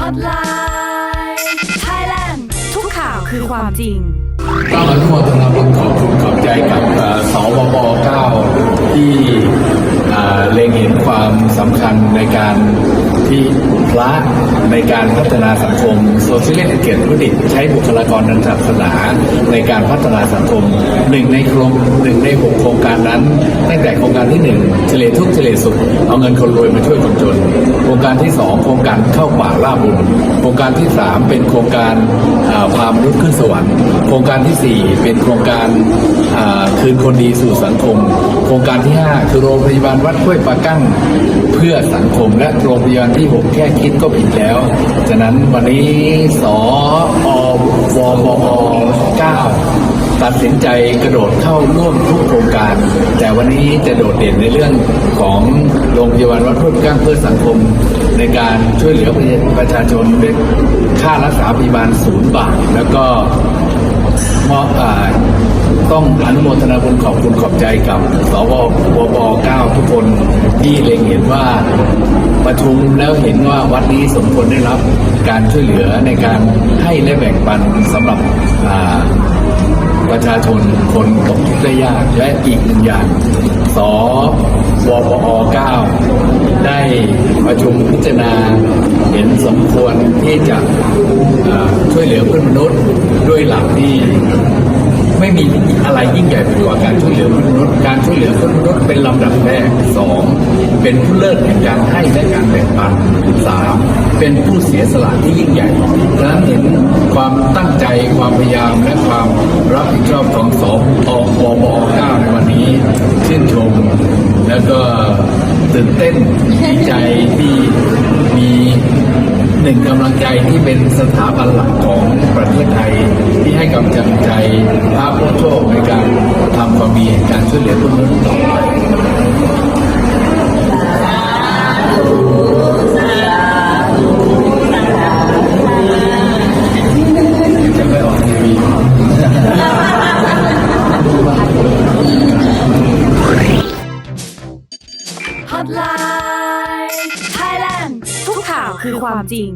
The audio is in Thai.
Hotline Thailand ทุกข่าวคือความจริงต้องอนุโมทนาบุญขอบคุณขอบใจกับเอ่อสวบ9ที่ ที่พระในการพัฒนาสังคมโซเชียลเอเกตพุดิตใช้บุคลากรทางศาสนาในการพัฒนาสังคมหนึ่งในโครงหนึ่งในหกโครงการนั้นตั้งแต่โครงการที่หนึ่งเฉลยทุกเฉลยสุขเอาเงินคนรวยมาช่วยคนจน โครงการที่สองโครงการเข้าป่าล่าบุญโครงการที่สามเป็นโครงการพา สวรรค์ โครงการที่สี่เป็นโครงการคืนคนดีสู่สังคม โครงการที่ห้าคือโรงพยาบาลวัดห้วยปลากั้งเพื่อสังคม และโรงพยาบาลที่หกแค่คิดก็ผิดแล้ว ฉะนั้นวันนี้สออวบอ9 ตัดสินใจกระโดดเข้าร่วมทุกโครงการ แต่วันนี้จะโดดเด่นในเรื่องของโรงพยาบาลวัดพุทธก้างเพื่อสังคม ในการช่วยเหลือประชาชนด้วยค่ารักษาพยาบาลศูนย์บาท แล้วก็มอบอ่าต้องอนุโมทนาบุญขอบคุณขอบใจกับสววบ9ทุกคนที่เล็งเห็นว่าประชุมแล้วเห็นว่าวัดนี้สมควรได้รับการช่วยเหลือในการให้และแบ่งปันสำหรับอ่า ประชาชนคนตกทุกข์ได้ยากและอีกหนึ่งอย่างสวปอ9ได้ประชุมพิจารณาเห็นสมควรที่จะช่วยเหลือเพื่อนมนุษย์ด้วยหลักที่ไม่มีอะไรยิ่งใหญ่ไปกว่าการช่วยเหลือเพื่อนมนุษย์ การช่วยเหลือเพื่อนมนุษย์เป็นลำดับแรกสองเป็นผู้เลิศแห่งการให้และการแบ่งปันสาม เป็นผู้เสียสละที่ยิ่งใหญ่ดังนั้นเห็นความตั้งใจความพยายามและความรับผิดชอบของสอปบ9ในวันนี้ชื่นชม แล้วก็ตื่นเต้นดีใจที่มีหนึ่งกำลังใจที่เป็นสถาบันหลักของประเทศไทย ที่ให้กำลังใจพระผู้โชคในการทำความดีการช่วยเหลือผู้อื่นต่อไป Hotline Thailand ทุกข่าวคือความจริง